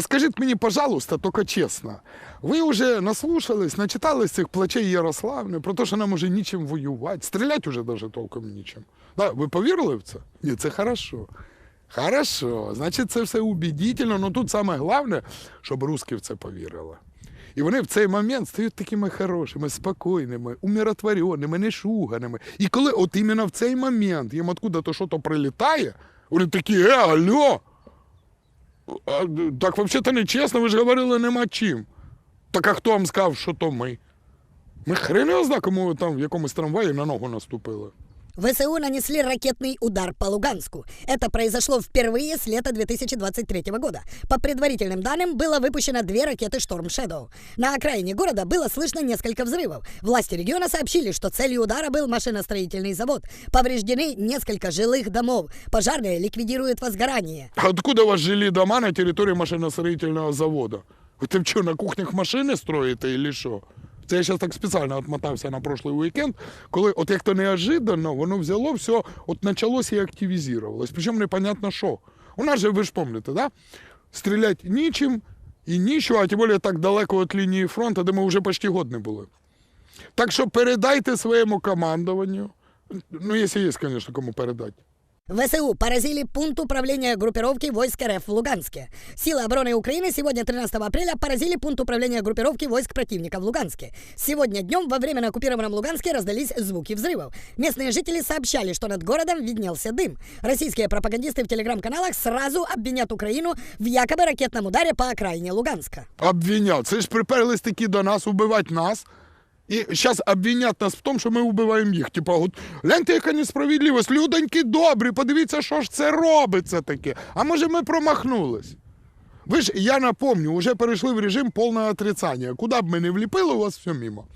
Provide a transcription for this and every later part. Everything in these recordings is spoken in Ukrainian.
Скажіть мені, пожалуйста, тільки чесно, ви вже наслушались, начитались цих плачей Ярославни, про те, що нам уже нічим воювати, стріляти уже даже толком нічим. Да, ви повірили в це? Ні, це хорошо. Хорошо, значить, це все убедительно, але тут саме головне, щоб русські в це повірили. І вони в цей момент стають такими хорошими, спокійними, умиротвореними, нешуганими. І коли от іменно в цей момент їм откуда-то щось прилітає, вони такі, е, алло, так взагалі нечесно, ви ж говорили нема чим. Так а хто вам сказав, що то ми? Ми хрен його кому ви там в якомусь трамваї на ногу наступили. ВСУ нанесли ракетный удар по Луганску. Это произошло впервые с лета 2023 года. По предварительным данным, было выпущено две ракеты Storm Shadow. На окраине города было слышно несколько взрывов. Власти региона сообщили, что целью удара был машиностроительный завод. Повреждены несколько жилых домов. Пожарные ликвидируют возгорание. А откуда у вас жилі дома на території машиностроїтельного заводу? Ви там що, на кухнях машини строїте или що? Це я зараз так спеціально отмотався на прошлий уікенд, коли от як то неожиданно воно взяло все, от почалося і активізувалось. Причому непонятно що. У нас же, ви ж пам'ятаєте, да? стріляти нічим і нічого, а тим більше так далеко від лінії фронту, де ми вже почти год не були. Так що передайте своєму командуванню. Ну, якщо є, звісно, кому передати. ВСУ поразили пункт управления группировки войск РФ в Луганске. Силы обороны Украины сегодня, 13 апреля, поразили пункт управления группировки войск противника в Луганске. Сегодня днем во время на оккупированном Луганске раздались звуки взрывов. Местные жители сообщали, что над городом виднелся дым. Российские пропагандисты в телеграм-каналах сразу обвинят Украину в якобы ракетном ударе по окраине Луганска. Обвиняв. Це ж приперлись такі до нас убивати нас. І зараз обвинят нас в тому, що ми вбиваємо їх. Типа, от гляньте, яка несправедливість. Людоньки добрі, подивіться, що ж це робиться таке. А може ми промахнулись? Ви ж, я напомню, вже перейшли в режим повного отрицання. Куди б ми не вліпили, у вас все мимо.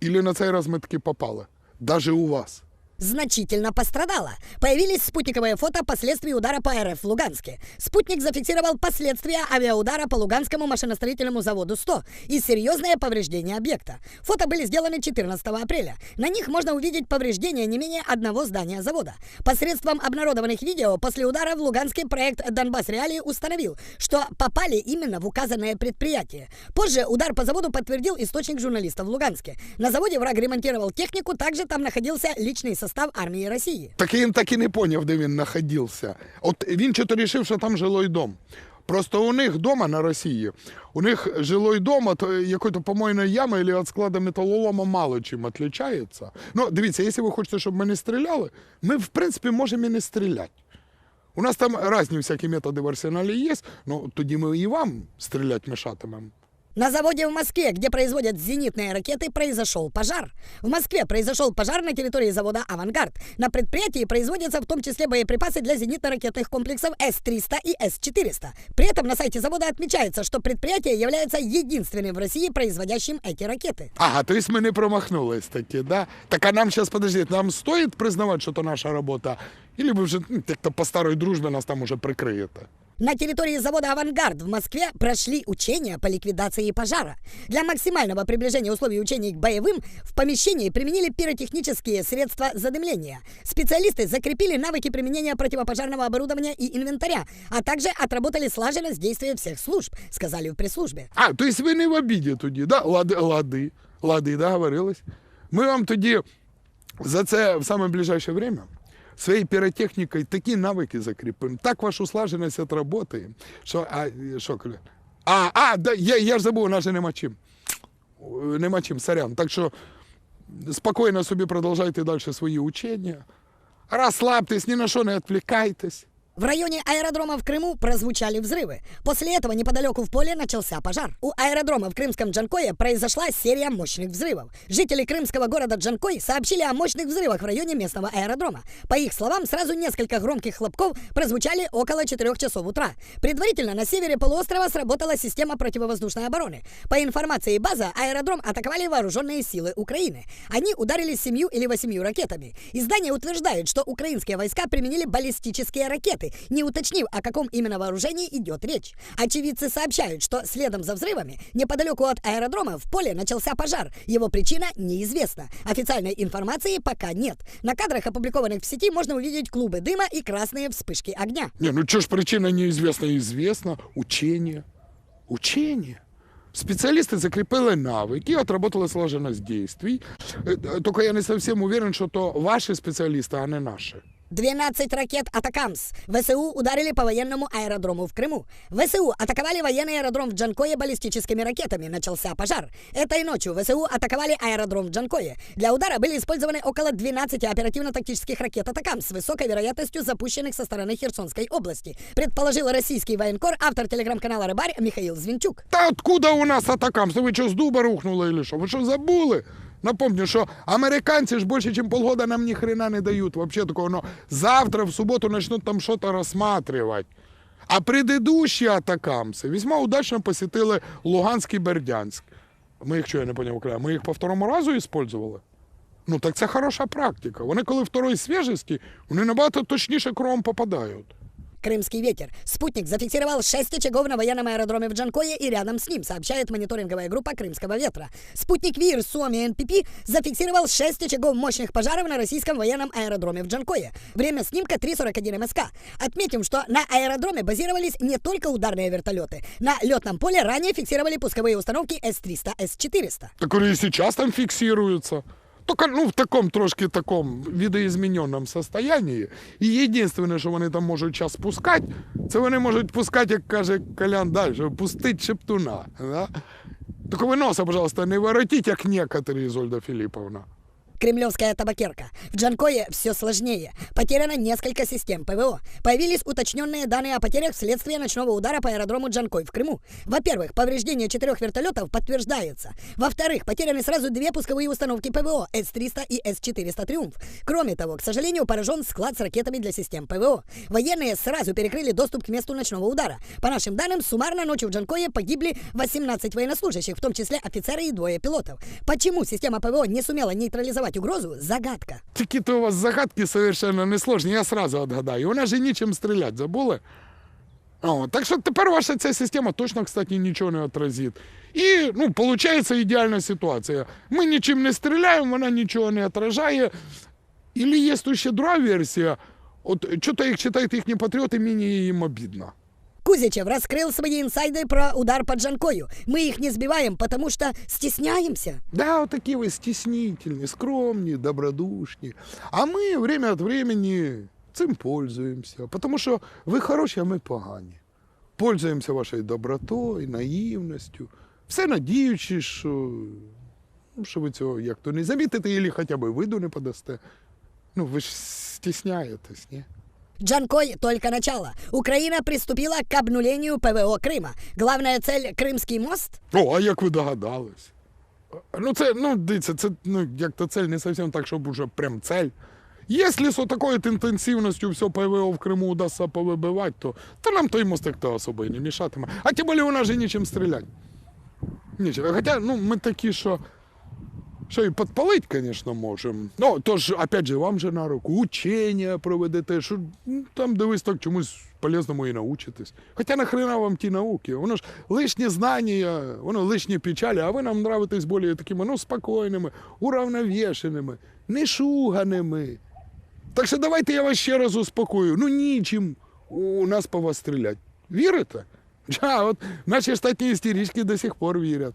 Ілі на цей раз ми таки попали. Даже у вас. Значительно пострадала. Появились спутниковые фото последствий удара по РФ в Луганске. Спутник зафиксировал последствия авиаудара по Луганскому машиностроительному заводу 100 и серьезное повреждение объекта. Фото были сделаны 14 апреля. На них можно увидеть повреждения не менее одного здания завода. Посредством обнародованных видео после удара в Луганске проект «Донбасс Реалии» установил, что попали именно в указанное предприятие. Позже удар по заводу подтвердил источник журналистов в Луганске. На заводе враг ремонтировал технику, также там находился личный состав армии России. Так я так і не поняв, де він знаходився. От він чого-то рішив, що там жилой дом. Просто у них вдома на Росії, у них жилой дом от е, якої-то помойної ями або від складу металолома мало чим відрізняється. Ну, дивіться, якщо ви хочете, щоб ми не стріляли, ми, в принципі, можемо і не стріляти. У нас там різні всякі методи в арсеналі є, ну тоді ми і вам стріляти мешатимемо. На заводе в Москве, где производят зенитные ракеты, произошел пожар. В Москве произошел пожар на территории завода «Авангард». На предприятии производятся в том числе боеприпасы для зенитно-ракетных комплексов С-300 и С-400. При этом на сайте завода отмечается, что предприятие является единственным в России производящим эти ракеты. Ага, то есть мы не промахнулись таки, да? Так а нам сейчас, подождите, нам стоит признавать, что это наша работа? Или вы уже ну, как-то по старой дружбе нас там уже прикриете? На территории завода «Авангард» в Москве прошли учения по ликвидации пожара. Для максимального приближения условий учений к боевым в помещении применили пиротехнические средства задымления. Специалисты закрепили навыки применения противопожарного оборудования и инвентаря, а также отработали слаженность действия всех служб, сказали в пресс-службе. А, то есть ви не в обіді тоді, да? Лади, лади, лади, договорились. Ми вам тоді за це в саме ближайше время своєю піротехнікою такі навики закріпимо, так вашу слаженість отработаем, що, а, що, А, а, да, я, я ж забув, у нас же нема чим. Нема чим, сорян. Так що спокійно собі продовжайте далі свої учення. Розслабтесь, ні на що не відвлікайтесь. В районе аэродрома в Крыму прозвучали взрывы. После этого неподалеку в поле начался пожар. У аэродрома в крымском Джанкое произошла серия мощных взрывов. Жители крымского города Джанкой сообщили о мощных взрывах в районе местного аэродрома. По их словам, сразу несколько громких хлопков прозвучали около 4 часов утра. Предварительно на севере полуострова сработала система противовоздушной обороны. По информации база, аэродром атаковали вооруженные силы Украины. Они ударили семью или восемью ракетами. Издание утверждает, что украинские войска применили баллистические ракеты, не уточнив, о каком именно вооружении идет речь. Очевидцы сообщают, что следом за взрывами неподалеку от аэродрома в поле начался пожар. Его причина неизвестна. Официальной информации пока нет. На кадрах, опубликованных в сети, можно увидеть клубы дыма и красные вспышки огня. Не, ну что ж причина неизвестна, известна, учение. Учення. Специалисты закрепили навыки, отработала слаженность действий. Э, э, Только я не совсем уверен, что то ваши специалисты, а не наши. 12 ракет «Атакамс». ВСУ ударили по военному аэродрому в Крыму. ВСУ атаковали военный аэродром в Джанкое баллистическими ракетами. Начался пожар. Этой ночью ВСУ атаковали аэродром в Джанкое. Для удара были использованы около 12 оперативно-тактических ракет «Атакамс» с высокой вероятностью запущенных со стороны Херсонской области. Предположил российский военкор, автор телеграм-канала «Рыбарь» Михаил Звинчук. Та откуда у нас атакамс? Ви що, з дуба рухнули или що? Ви що забули? Напомню, що американці ж більше, ніж полгода нам ні хрена не дають. Вообще такого, но завтра в суботу начнут там что-то рассматривать. А предыдущие атакамси весьма удачно посетили Луганськ і Бердянськ. Ми їх, що я не поняв, ми їх по второму разу использовали? Ну так це хороша практика. Вони коли второї свіжості, вони набагато точніше кровом попадають. Крымский ветер. Спутник зафиксировал 6 очагов на военном аэродроме в Джанкое и рядом с ним, сообщает мониторинговая группа Крымского ветра. Спутник ВИР Суоми НПП зафиксировал 6 очагов мощных пожаров на российском военном аэродроме в Джанкое. Время снимка 3.41 МСК. Отметим, что на аэродроме базировались не только ударные вертолеты. На летном поле ранее фиксировали пусковые установки С-300, С-400. Так і сейчас там фиксируются. Только ну, в таком трошки таком видоизмененном состоянии. І єдине, що вони там можуть час пускати, це вони можуть пускати, як каже Колян далі, пустить шептуна. Да? Только вы носа, пожалуйста, не воротіть, як некоторые, Ізольда Філіповна. Кремлевская табакерка. В Джанкое все сложнее. Потеряно несколько систем ПВО. Появились уточненные данные о потерях вследствие ночного удара по аэродрому Джанкой в Крыму. Во-первых, повреждение четырех вертолетов подтверждается. Во-вторых, потеряны сразу две пусковые установки ПВО С-300 и С-400 «Триумф». Кроме того, к сожалению, поражен склад с ракетами для систем ПВО. Военные сразу перекрыли доступ к месту ночного удара. По нашим данным, суммарно ночью в Джанкое погибли 18 военнослужащих, в том числе офицеры и двое пилотов. Почему система ПВО не сумела нейтрализовать угрозу – загадка. Такі то у вас загадки совершенно несложні, я сразу отгадаю. Вона же нічим стріляти, забули? О, так що тепер ваша ця система точно, кстати, нічого не отразить. І, ну, виходить ідеальна ситуація. Ми нічим не стріляємо, вона нічого не отражає. Или є ще друга версія. От що-то як читають їхні патріоти, мені їм обідно. Кузичев раскрыл свои инсайды про удар по Джанкою. Мы их не сбиваем, потому что стесняемся. Да, вот такие вы стеснительные, скромные, добродушні. А ми время від времени цим пользуємося, тому що ви хороші, а ми погані. Пользуємося вашою добротою, наївністю, все надіючись, що, ну, що ви цього як то не замітите, або хоча б виду не подасте. Ну, ви ж стісняєтесь, ні? Джанкой только начало. Украина приступила к обнулению ПВО Крыма. Главная цель – Крымский мост? О, а як ви догадались? Ну, це, ну, дивіться, це ну, як то цель не зовсім так, щоб уже прям цель. Если с вот такой вот интенсивностью все ПВО в Крыму удастся повыбивать, то, то нам той мостик-то особо и не мешатиме. А тем более у нас же нечем стрелять. Нічим. Хотя, ну, ми такі, що, що і підпалить, звісно, можемо. Ну, то ж, опять же, вам же на руку учення проведете, що ну, там дивись так чомусь полезному і научитесь. Хоча нахрена вам ті науки? Воно ж лишні знання, воно лишні печалі, а ви нам нравитесь більш такими, ну, спокійними, уравновішеними, не шуганими. Так що давайте я вас ще раз успокою. Ну нічим у нас по вас стрілять. Вірите? А, от наші штатні істерички до сих пор вірять.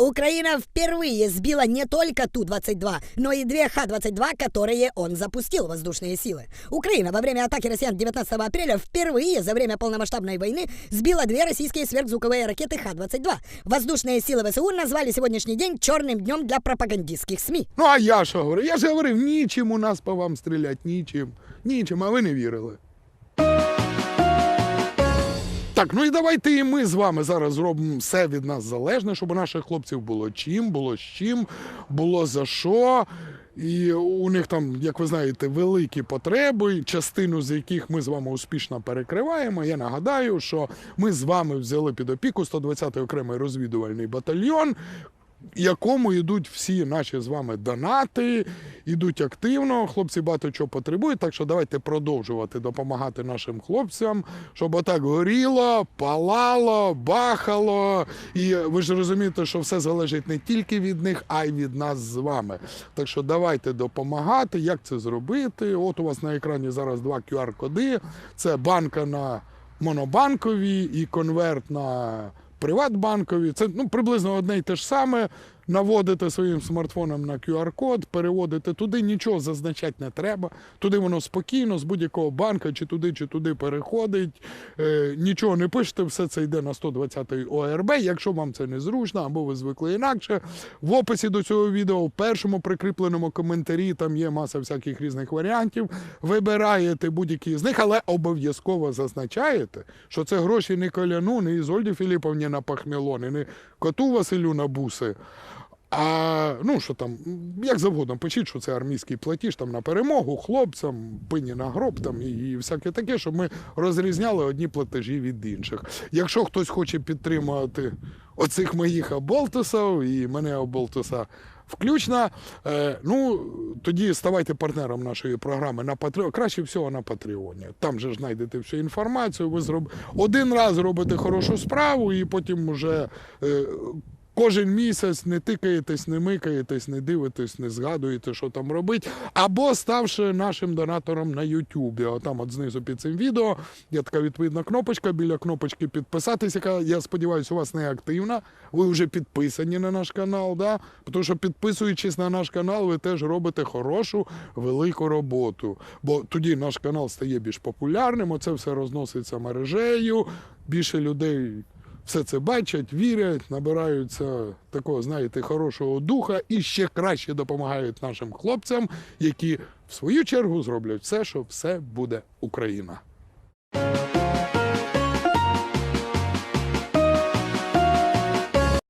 Украина впервые сбила не только Ту-22, но и две Х-22, которые он запустил, воздушные силы. Украина во время атаки россиян 19 апреля впервые за время полномасштабной войны сбила две российские сверхзвуковые ракеты Х-22. Воздушные силы ВСУ назвали сегодняшний день черным днем для пропагандистских СМИ. Ну а я що говорю? Я ж говорив, нічим у нас по вам стрілять, нічим. Нічим, а ви не вірили. Так, ну і давайте і ми з вами зараз зробимо все від нас залежне, щоб у наших хлопців було чим, було з чим, було за що. І у них там, як ви знаєте, великі потреби, частину з яких ми з вами успішно перекриваємо. Я нагадаю, що ми з вами взяли під опіку 120-й окремий розвідувальний батальйон, якому йдуть всі наші з вами донати, йдуть активно. Хлопці багато чого потребують. Так що давайте продовжувати допомагати нашим хлопцям, щоб отак горіло, палало, бахало. І ви ж розумієте, що все залежить не тільки від них, а й від нас з вами. Так що давайте допомагати. Як це зробити? От у вас на екрані зараз два QR-коди. Це банка на монобанковій і конверт на Приватбанкові. Це ну, приблизно одне й те ж саме. Наводите своїм смартфоном на QR-код, переводите туди, нічого зазначати не треба. Туди воно спокійно з будь-якого банка, чи туди, чи туди переходить. Е, нічого не пишете, все це йде на 120 ОРБ. Якщо вам це незручно або ви звикли інакше, в описі до цього відео в першому прикріпленому коментарі там є маса всяких різних варіантів. Вибираєте будь-які з них, але обов'язково зазначаєте, що це гроші не коляну, не Ізольді Філіповні на пахмілони, не коту Василю на буси. А ну що там, як завгодно, пишіть, що це армійський платіж там на перемогу, хлопцям, пині на гроб там і, і всяке таке, щоб ми розрізняли одні платежі від інших. Якщо хтось хоче підтримувати оцих моїх оболтусів і мене оболтуса включно, е, ну тоді ставайте партнером нашої програми на Патреоні. Краще всього на Патреоні. Там же ж знайдете всю інформацію. Ви зроб... один раз робите хорошу справу, і потім уже. Кожен місяць не тикаєтесь, не микаєтесь, не дивитесь, не згадуєте, що там робить. Або ставши нашим донатором на Ютубі. Отам от знизу під цим відео є така відповідна кнопочка. Біля кнопочки підписатись, яка, я сподіваюся, у вас не активна. Ви вже підписані на наш канал, да? тому що підписуючись на наш канал, ви теж робите хорошу, велику роботу. Бо тоді наш канал стає більш популярним, оце все розноситься мережею, більше людей все це бачать, вірять, набираються такого, знаєте, хорошого духа і ще краще допомагають нашим хлопцям, які в свою чергу зроблять все, що все буде Україна.